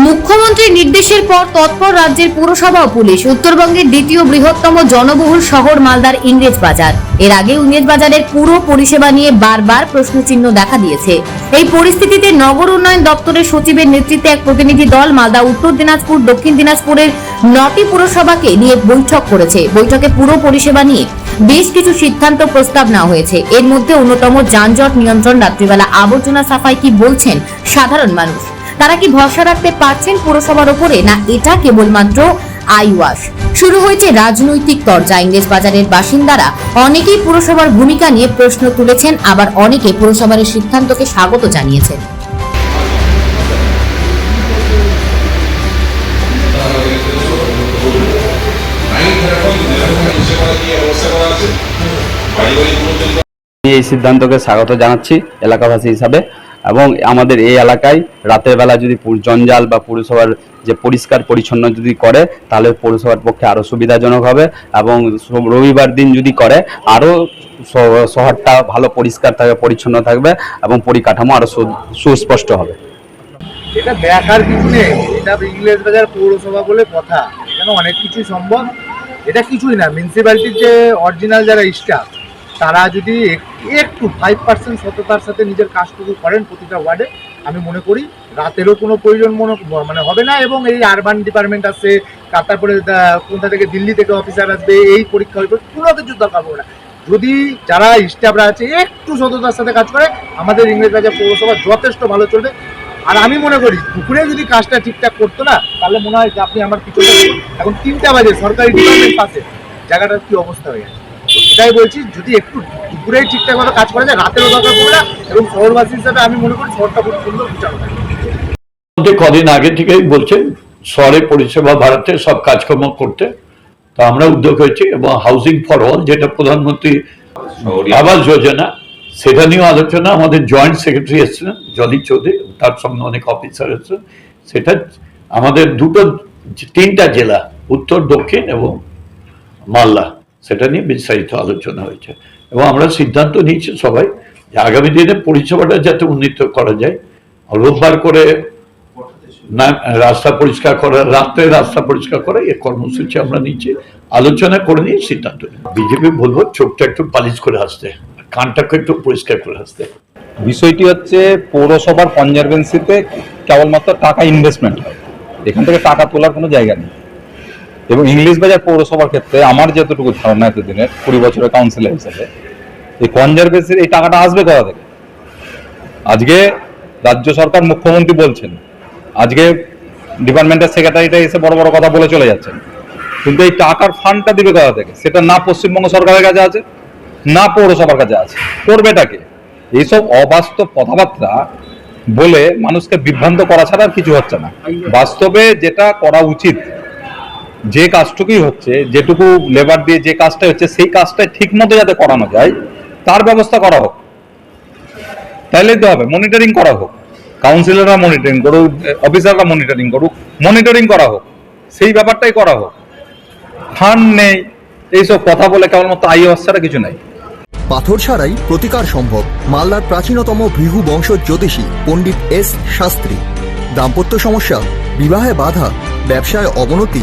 মুখ্যমন্ত্রীর নির্দেশের পর তৎপর রাজ্যের পুরসভা ও পুলিশ, উত্তরবঙ্গের দ্বিতীয় বৃহত্তম জনবহুল শহর মালদার ইংরেজ বাজার। এর আগে ইংরেজ বাজারের পুরো পরিষেবা নিয়ে বারবার প্রশ্নচিহ্ন দেখা দিয়েছে। এই পরিস্থিতিতে নগর উন্নয়ন দপ্তরের সচিবের নেতৃত্বে এক প্রতিনিধি দল মালদা, উত্তর দিনাজপুর, দক্ষিণ দিনাজপুরের নটি পুরসভাকে নিয়ে বৈঠক করেছে। বৈঠকে পুরো পরিষেবা নিয়ে বেশ কিছু সিদ্ধান্ত প্রস্তাব নেওয়া হয়েছে। এর মধ্যে অন্যতম যানজট নিয়ন্ত্রণ রাত্রিবেলা আবর্জনা সাফাই কি বলছেন সাধারণ মানুষ। তারা কি ভরসা রাখতে পারছেন পুরসভার ওপরে না এটা কেবলমাত্র আইওয়াস? শুরু হয়েছে রাজনৈতিক তরজা। ইংরেজ বাজারের বাসিন্দারা অনেকেই পুরসভার ভূমিকা নিয়ে প্রশ্ন তুলেছেন, আবার অনেকে পুরসভার সিদ্ধান্তকে স্বাগত জানিয়েছেন। এই সিদ্ধান্তকে স্বাগত জানাচ্ছি এলাকাবাসী হিসাবে। এবং আমাদের এই এলাকায় রাতের বেলা যদি জঞ্জাল বা পুরসভার যে পরিষ্কার পরিচ্ছন্ন যদি করে, তাহলে পৌরসভার পক্ষে আরও সুবিধাজনক হবে এবং রবিবার দিন যদি করে আরও শহরটা ভালো পরিষ্কার থাকবে পরিচ্ছন্ন থাকবে এবং পরিকাঠামো আরও সুস্পষ্ট হবে। এটা দেখার কিছু নেই। এটা ইংরেজ বাজার পৌরসভা বলে কথা। এখানে অনেক কিছুই সম্ভব। এটা কিছুই না। মিউনিসিপ্যালিটির যে অরিজিনাল যারা স্টাফ তারা যদি এক- একটু ফাইভ পার্সেন্ট সততার সাথে নিজের কাজটুকু করেন প্রতিটা ওয়ার্ডে আমি মনে করি রাতেরও কোনো প্রয়োজন মনে মানে হবে না এবং এই আরবান ডিপার্টমেন্ট আছে তারপরে কোথা থেকে দিল্লি থেকে অফিসার আসবে, এই পরীক্ষা হবে কোনো কিছু দরকার পড়বে না। যদি যারা স্টাফরা আছে, একটু সততার সাথে কাজ করে, আমাদের ইংরেজ রাজা পৌরসভা যথেষ্ট ভালো চলবে। আর আমি মনে করি, দুপুরে যদি কাজটা ঠিকঠাক করতো না, তাহলে মনে হয় যে আপনি আমার পিছনে এখন তিনটা বাজে, সরকারি ডিপার্টমেন্ট পাশে, জায়গাটার কি অবস্থা হয়ে গেছে? এটাই বলছি যদি একটু দুপুরেই ঠিকঠাক ভাবে কাজ করা যায় রাতেরও দরকার পড়বে না এবং শহরবাসী হিসাবে আমি মনে করি শহরটা খুব সুন্দর বিচার কদিন আগে থেকেই বলছেন শহরে পরিষেবা বাড়াতে সব কাজকর্ম করতে। তো আমরা উদ্যোগ হয়েছি এবং হাউসিং ফর অল যেটা প্রধানমন্ত্রী আবাস যোজনা সেটা নিয়েও আলোচনা আমাদের জয়েন্ট সেক্রেটারি এসেছিলেন জলি চৌধুরী তার সঙ্গে অনেক অফিসার এসেছেন সেটা আমাদের দুটো তিনটা জেলা উত্তর দক্ষিণ এবং মালদা। সেটা নিয়ে বিস্তারিত আলোচনা হয়েছে। এবং আমরা সিদ্ধান্ত নিয়েছি সবাই যে আগামী দিনে পরিষেবাটা যাতে উন্নীত করা যায়। রোববার করে না, রাস্তা পরিষ্কার করা, রাত্রে রাস্তা পরিষ্কার করা, এ কর্মসূচি আমরা নিচ্ছি আলোচনা করে নিয়ে সিদ্ধান্ত নিই। বিজেপি বলব, চোখটা একটু পালিশ করে আসতে কানটাকে একটু পরিষ্কার করে আসতে বিষয়টি হচ্ছে, পৌরসভার কনজারভেন্সিতে কেবলমাত্র টাকা ইনভেস্টমেন্ট এখান থেকে টাকা তোলার কোনো জায়গা নেই। এবং ইংলিশ বাজার পৌরসভার ক্ষেত্রে আমার যতটুকু ধারণা এতদিনের, কুড়ি বছরের কাউন্সিলর হিসেবে, এই কনজারভেন্সির এই টাকাটা আসবে কোথা থেকে? আজকে রাজ্য সরকার মুখ্যমন্ত্রী বলছেন, আজকে ডিপার্টমেন্টের সেক্রেটারিটা এসে বড় বড় কথা বলে চলে যাচ্ছেন, কিন্তু এই টাকার ফান্ডটা দিবে কোথা থেকে? সেটা না পশ্চিমবঙ্গ সরকারের কাছে আছে, না পৌরসভার কাছে আছে। করবেটাকে এইসব অবাস্তব কথাবার্তা বলে মানুষকে বিভ্রান্ত করা ছাড়া আর কিছু হচ্ছে না। বাস্তবে যেটা করা উচিত যে কাজটুকুই হচ্ছে, যেটুকু লেবার দিয়ে যে কাজটা হচ্ছে, সেই কাজটা ঠিক মতো যাতে করানো যায়, তার ব্যবস্থা করা হোক। তাহলেই তো হবে মনিটরিং করা হোক। কাউন্সিলররা মনিটরিং করুক অফিসাররা মনিটরিং করুক মনিটরিং করা হোক, সেই ব্যাপারটাই করা হোক। ফান্ড নেই, এইসব কথা বলে কেবলমাত্র আই ছাড়া কিছু নাই। পাথর ছাড়াই প্রতিকার সম্ভব, মালদার প্রাচীনতম ভৃগু বংশ জ্যোতিষী পণ্ডিত এস শাস্ত্রী। দাম্পত্য সমস্যা, বিবাহে বাধা, ব্যবসায় অবনতি